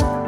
you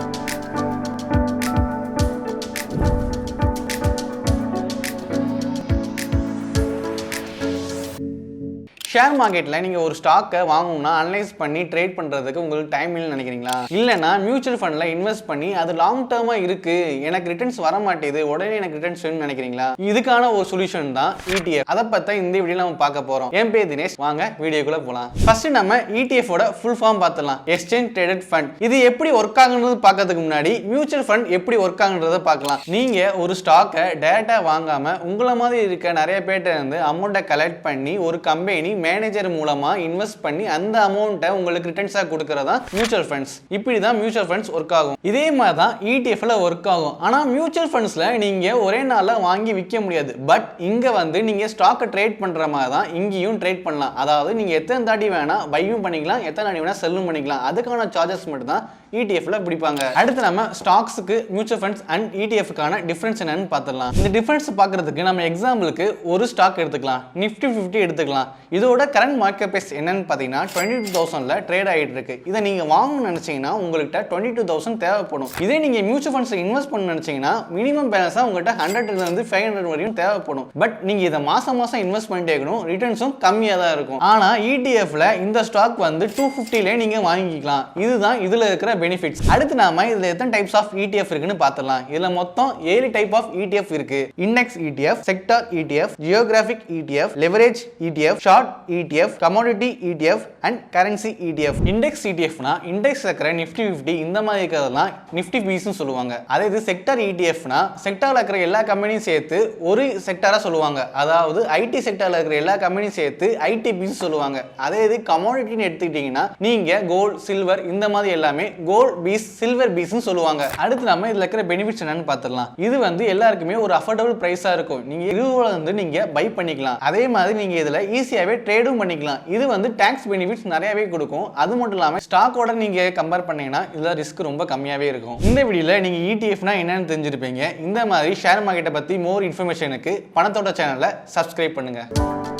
share மார்க்கெட்டில் நீங்கள் ஒரு ஸ்டாக்கை வாங்கணும்னா அனலைஸ் பண்ணி ட்ரேட் பண்ணுறதுக்கு உங்களுக்கு டைம் இல்லைன்னு நினைக்கிறீங்களா? இல்லைனா மியூச்சுவல் ஃபண்டில் இன்வெஸ்ட் பண்ணி அது லாங் டேர்மாக இருக்குது எனக்கு ரிட்டர்ன்ஸ் வர மாட்டேது உடனே எனக்கு ரிட்டர்ன்ஸ் வேணும்னு நினைக்கிறீங்களா? இதுக்கான ஒரு சொல்யூஷன் தான் இடிஎஃப் அதை பற்றி இந்த வீடியோ நம்ம பார்க்க போகிறோம் என் பேர் தினேஷ். வாங்க வீடியோக்குள்ளே போகலாம் ஃபர்ஸ்ட் நம்ம இடிஎஃபோட ஃபுல் ஃபார்ம் பார்த்துலாம் எக்ஸ்சேஞ்ச் ட்ரேடட் ஃபண்ட் இது எப்படி ஒர்க் ஆகுன்றது பார்க்கறதுக்கு முன்னாடி மியூச்சுவல் ஃபண்ட் எப்படி ஒர்க் ஆகுன்றதை பார்க்கலாம். நீங்கள் ஒரு ஸ்டாக்கை டேட்டா வாங்காமல் உங்களை மாதிரி இருக்க நிறைய பேர்ட்ட இருந்து அமௌண்ட்டை கலெக்ட் பண்ணி ஒரு கம்பெனி மேனேஜர் மூலமா இன்வெஸ்ட் பண்ணி அந்த அமௌண்ட்டை உங்களுக்கு ரிட்டர்ன்ஸாக கொடுக்கறதா மியூச்சுவல் ஃபண்ட்ஸ் இப்படி தான் மியூச்சுவல் ஃபண்ட்ஸ் ஒர்க் ஆகும். இதே மாதிரி தான் இடிஎஃப்ல ஒர்க் ஆகும். ஆனால் மியூச்சுவல் ஃபண்ட்ஸில் நீங்கள் ஒரே நாளில் வாங்கி விற்க முடியாது. பட் இங்கே வந்து நீங்கள் ஸ்டாக்கை ட்ரேட் பண்ணுற மாதிரி தான் இங்கேயும் ட்ரேட் பண்ணலாம். அதாவது நீங்கள் எத்தனை தாட்டி வேணால் பையும் பண்ணிக்கலாம் எத்தனை தாட்டி வேணால் செல்லும் பண்ணிக்கலாம். அதுக்கான சார்ஜஸ் மட்டும் தான் இடிஎஃப்ல பிடிப்பாங்க. அடுத்து நம்ம ஸ்டாக்ஸுக்கு மியூச்சுவல் ஃபண்ட்ஸ் அண்ட் இடிஎஃப்க்கான டிஃப்ரென்ஸ் என்னன்னு பார்த்துடலாம். இந்த டிஃப்ரென்ஸ் பார்க்கறதுக்கு நம்ம எக்ஸாம்பிளுக்கு ஒரு ஸ்டாக் எடுத்துக்கலாம். நிஃப்டி ஃபிஃப்டி எடுத்துக்கலாம். இதோட கரண்ட் மார்க்கெட் பிரைஸ் என்னன்னு பார்த்தீங்கன்னா டுவெண்ட்டி டூ தௌசண்ட்ல ட்ரேட் ஆகிட்டு இருக்கு. இதை நீங்கள் வாங்கணும்னு நினச்சிங்கன்னா உங்கள்கிட்ட டுவெண்ட்டி டூ தௌசண்ட் தேவைப்படும். இதே நீங்கள் மியூச்சுவல் ஃபண்ட்ஸ் இன்வெஸ்ட் பண்ண நினச்சிங்கன்னா மினிமம் பேலன்ஸாக உங்கள்கிட்ட ஹண்ட்ரட்லேருந்து ஃபைவ் ஹண்ட்ரட் வரையும் தேவைப்படும். பட் நீங்கள் இதை மாதம் மாதம் இன்வெஸ்ட் பண்ணிட்டே இருக்கணும் ரிட்டர்ன்ஸும் கம்மியாக தான் இருக்கும். ஆனால் இடிஎஃப்ல இந்த ஸ்டாக் வந்து டூ ஃபிஃப்டிலே நீங்கள் வாங்கிக்கலாம். இதுதான் இதில் இருக்கிற பெனிஃபிட்ஸ் அடுத்து நாம இதில் எத்தனை டைப்ஸ் ஆஃப் இடிஎஃப் இருக்குன்னு பார்த்துடலாம். இதில் மொத்தம் ஏழு டைப் ஆஃப் இடிஎஃப் இருக்கு. Index ETF sector ETF geographic ETF leverage ETF short ETF commodity ETF and currency ETF index ETFனா index இருக்கிற நிஃப்டி ஃபிஃப்டி இந்த மாதிரி இருக்கிறதெல்லாம் நிஃப்டி பீஸ்னு சொல்லுவாங்க. அதே இது செக்டார் ETFனா செக்டாரில் இருக்கிற எல்லா கம்பெனியும் சேர்த்து ஒரு செக்டாராக சொல்லுவாங்க. அதாவது ஐடி செக்டாரில் இருக்கிற எல்லா கம்பெனியும் சேர்த்து ஐடி பீஸ் சொல்லுவாங்க. அதே இது கமோடிட்டின்னு எடுத்துக்கிட்டிங்கன்னா நீங்கள் கோல்டு சில்வர் இந்த மாதிரி எல்லாமே கோல்டு பீஸ் சில்வர் பீஸ்னு சொல்லுவாங்க. அடுத்து நம்ம இதில் இருக்கிற பெனிஃபிட்ஸ் என்னன்னு பார்த்துடலாம். இது வந்து எல்லாருக்குமே ஒரு அஃபோர்டபுள் ப்ரைஸாக இருக்கும். நீங்கள் இதுல வந்து நீங்கள் பை பண்ணிக்கலாம். அதே மாதிரி நீங்கள் இதில் ஈஸியாகவே ட்ரேடும் பண்ணிக்கலாம். இது வந்து டேக்ஸ் பெனிஃபிட்ஸ் நிறையவே கொடுக்கும். அது மட்டும் இல்லாமல் ஸ்டாக்கோட நீங்கள் கம்பேர் பண்ணீங்கன்னா இதில் ரிஸ்க் ரொம்ப கம்மியாகவே இருக்கும். இந்த வீடியோவில் நீங்கள் இடிஎஃப்னா என்னன்னு தெரிஞ்சிருப்பீங்க. இந்த மாதிரி ஷேர் மார்க்கெட்டை பற்றி மோர் இன்ஃபர்மேஷனுக்கு பணத்தோட சேனலை சப்ஸ்கிரைப் பண்ணுங்கள்